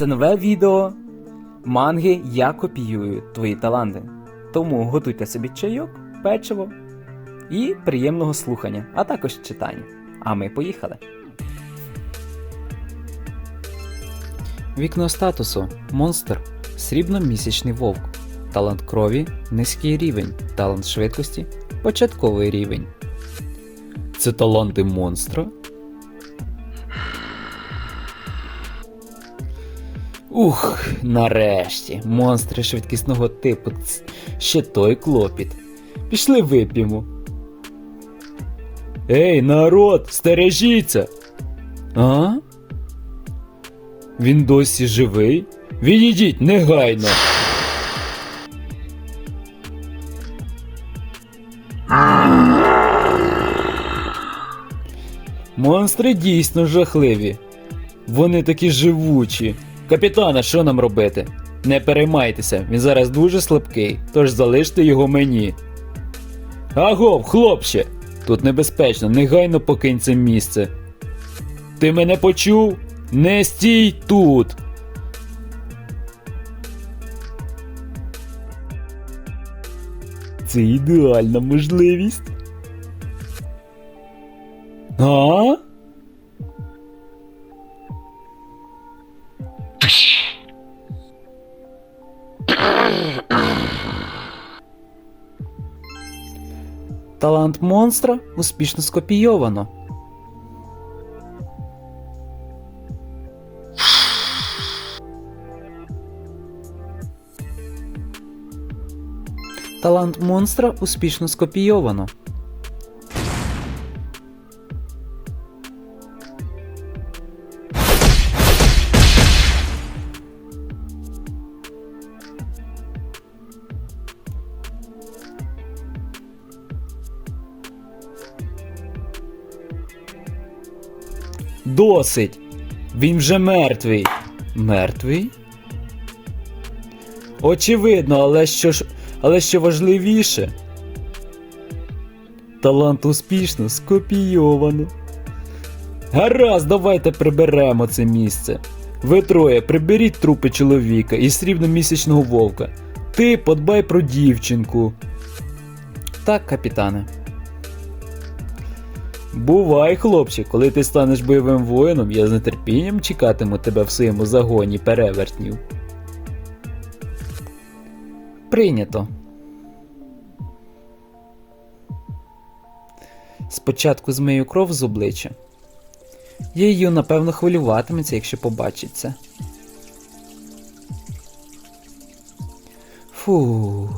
Це нове відео манги Я копіюю твої таланти. Тому готуйте собі чайок, печиво і приємного слухання, а також читання. А ми поїхали. Вікно статусу Монстр. Срібно-місячний вовк. Талант крові низький рівень. Талант швидкості початковий рівень. Це таланти монстра. Ух, нарешті, монстри швидкісного типу. Ц- Ще той клопіт. Пішли вип'ємо. Ей, народ, стережіться! А? Він досі живий? Відійдіть негайно. Монстри дійсно жахливі. Вони такі живучі. Капітане, що нам робити? Не переймайтеся, він зараз дуже слабкий, тож залиште його мені. Агов, хлопче! Тут небезпечно, негайно покинь це місце. Ти мене почув? Не стій тут. Це ідеальна можливість. А? Талант монстра успішно скопійовано. Талант монстра успішно скопійовано. Досить. Він вже мертвий. Мертвий? Очевидно, але що ж. Але що важливіше. Талант успішно скопійовано. Гаразд, давайте приберемо це місце. Ви троє, приберіть трупи чоловіка і срібномісячного вовка. Ти подбай про дівчинку. Так, капітане. Бувай, хлопче, коли ти станеш бойовим воїном, я з нетерпінням чекатиму тебе в своєму загоні перевертнів. Прийнято. Спочатку змию кров з обличчя. Її, напевно, хвилюватиметься, якщо побачиться. Фу.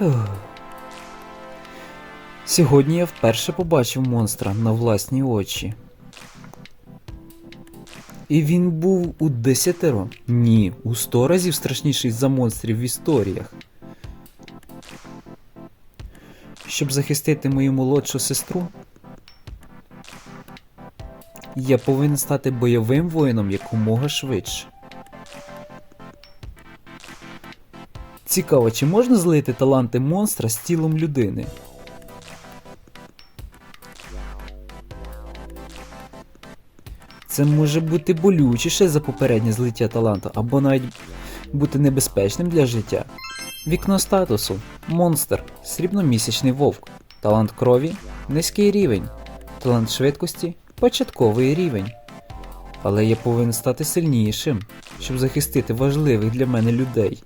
Ух. Сьогодні я вперше побачив монстра на власні очі. І він був у десятеро. Ні, у сто разів страшніший за монстрів в історіях. Щоб захистити мою молодшу сестру, я повинен стати бойовим воїном якомога швидше. Цікаво, чи можна злити таланти монстра з тілом людини? Це може бути болючіше за попереднє злиття таланту, або навіть бути небезпечним для життя. Вікно статусу монстр, срібномісячний вовк, талант крові низький рівень, талант швидкості початковий рівень. Але я повинен стати сильнішим, щоб захистити важливих для мене людей.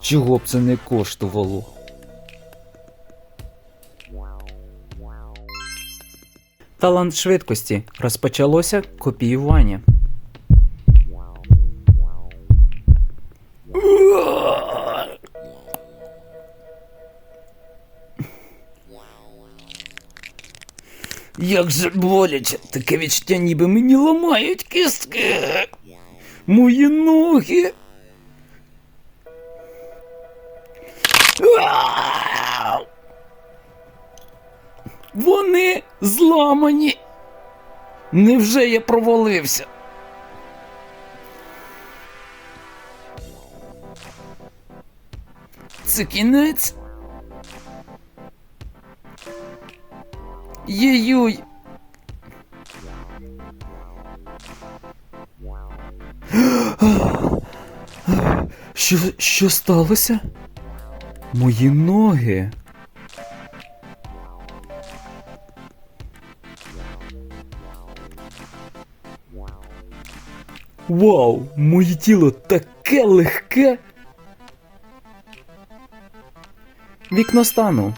Чого б це не коштувало? Талант швидкості. Розпочалося копіювання. Як же боляче, таке відчуття, ніби мені ламають кістки. Мої ноги. Вони зламані. Невже я провалився? Це кінець. Єюй. Що, що сталося? Мої ноги. Вау, моє тіло таке легке. Вікно стану.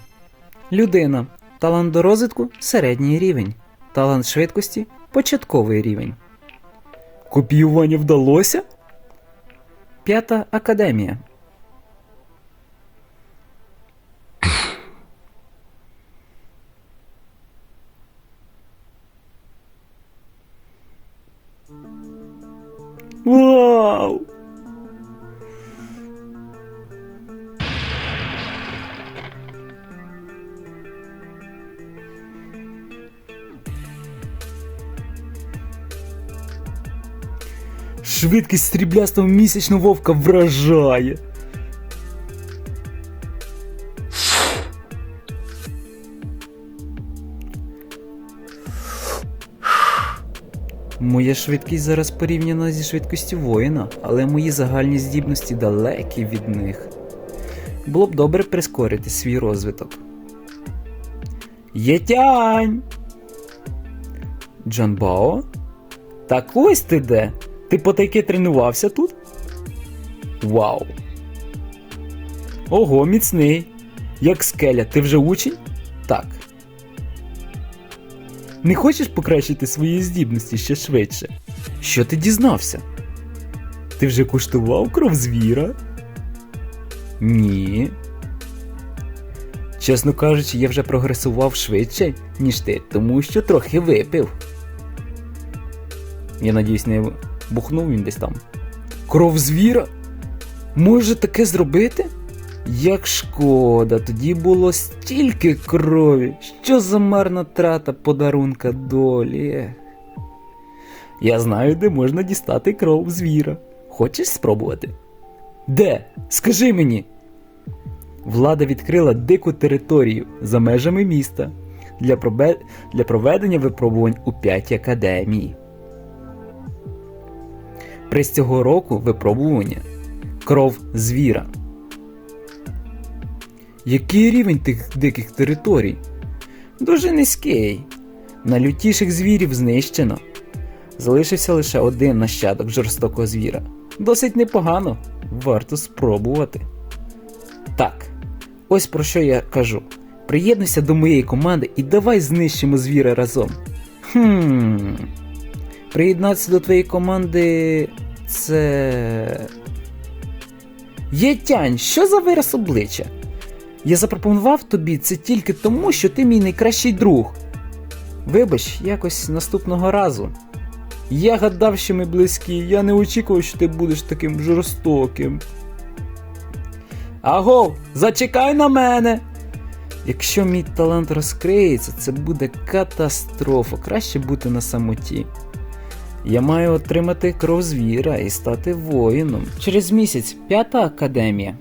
Людина. Талант до розвитку середній рівень. Талант швидкості початковий рівень. Копіювання вдалося? П'ята академія. Вау! Швидкість стріблястого місячного вовка вражає. Моя швидкість зараз порівняна зі швидкістю воїна, але мої загальні здібності далекі від них. Було б добре прискорити свій розвиток. Єтянь! Джанбао? Так ось ти де? Ти потайки тренувався тут? Вау! Ого, міцний! Як скеля, ти вже учень? Так. Не хочеш покращити свої здібності ще швидше? Що ти дізнався? Ти вже куштував кров звіра? Ні. Чесно кажучи, я вже прогресував швидше, ніж ти, тому що трохи випив. Я надіюсь, не бухнув він десь там. Кров звіра? Може таке зробити? Як шкода, тоді було стільки крові. Що за марна трата подарунка долі. Я знаю, де можна дістати кров звіра. Хочеш спробувати? Де? Скажи мені. Влада відкрила дику територію за межами міста для, пробе... для проведення випробувань у п'ятій академії. Приз цього року випробування кров звіра. Який рівень тих диких територій? Дуже низький. Найлютіших звірів знищено. Залишився лише один нащадок жорстокого звіра. Досить непогано, варто спробувати. Так, ось про що я кажу. Приєднуйся до моєї команди і давай знищимо звіра разом. Хм. Приєднатися до твоєї команди. Це. Єтянь, що за вираз обличчя? Я запропонував тобі це тільки тому, що ти мій найкращий друг. Вибач, якось наступного разу. Я гадав, що ми близькі, я не очікував, що ти будеш таким жорстоким. Агов, зачекай на мене! Якщо мій талант розкриється, це буде катастрофа. Краще бути на самоті. Я маю отримати кров звіра і стати воїном. Через місяць п'ята академія.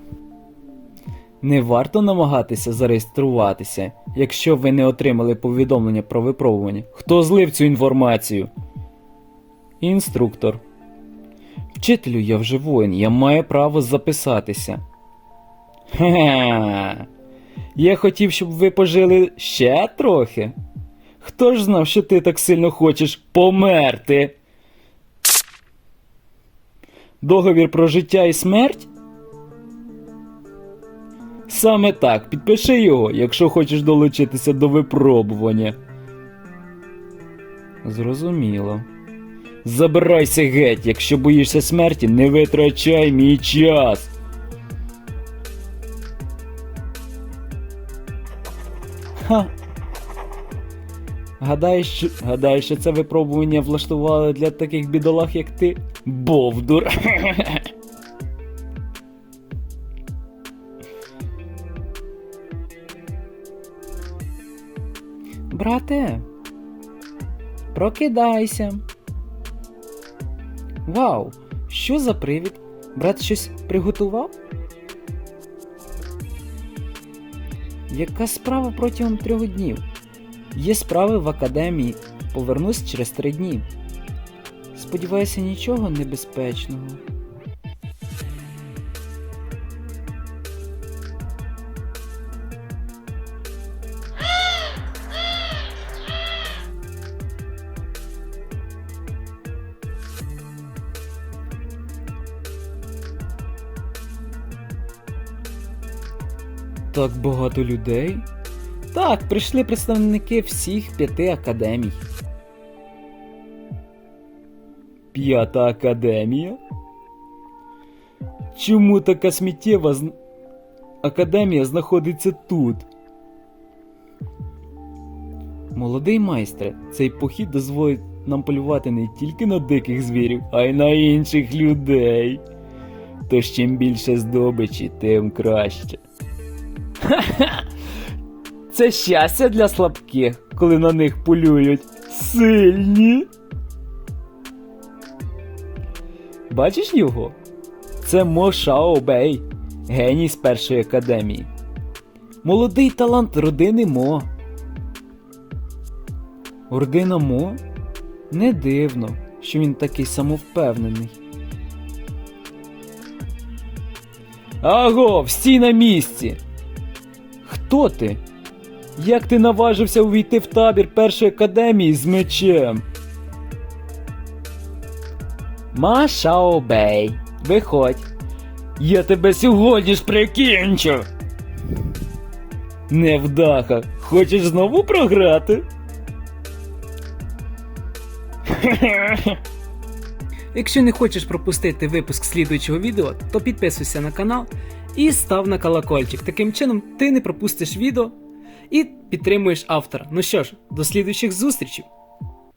Не варто намагатися зареєструватися, якщо ви не отримали повідомлення про випробування. Хто злив цю інформацію? Інструктор. Вчителю, я вже воїн, я маю право записатися. Хе. Я хотів, щоб ви пожили ще трохи. Хто ж знав, що ти так сильно хочеш померти? Договір про життя і смерть? Саме так, підпиши його, якщо хочеш долучитися до випробування. Зрозуміло. Забирайся геть, якщо боїшся смерті, не витрачай мій час. Ха. Гадаєш, що, гадаєш, що це випробування влаштували для таких бідолах, як ти? Бовдур. Брате, прокидайся. Вау, що за привід? Брат щось приготував? Яка справа протягом трьох днів? Є справи в академії. Повернусь через три дні. Сподіваюся, нічого небезпечного. Так багато людей? Так, прийшли представники всіх п'яти академій. П'ята академія? Чому така сміттєва з... академія знаходиться тут? Молодий майстре, цей похід дозволить нам полювати не тільки на диких звірів, а й на інших людей. Тож чим більше здобичі, тим краще. Це щастя для слабких, коли на них полюють сильні. Бачиш його? Це Мо Шао Бей, геній з першої академії. Молодий талант родини Мо. Родина Мо? Не дивно, що він такий самовпевнений. Аго, всі на місці! Хто ти? Як ти наважився увійти в табір першої академії з мечем? Ма Шао Бей, виходь. Я тебе сьогодні ж прикінчу. Невдаха, хочеш знову програти? Якщо не хочеш пропустити випуск слідуючого відео, то підписуйся на канал і став на колокольчик. Таким чином ти не пропустиш відео і підтримуєш автора. Ну що ж, до слідуючих зустрічей!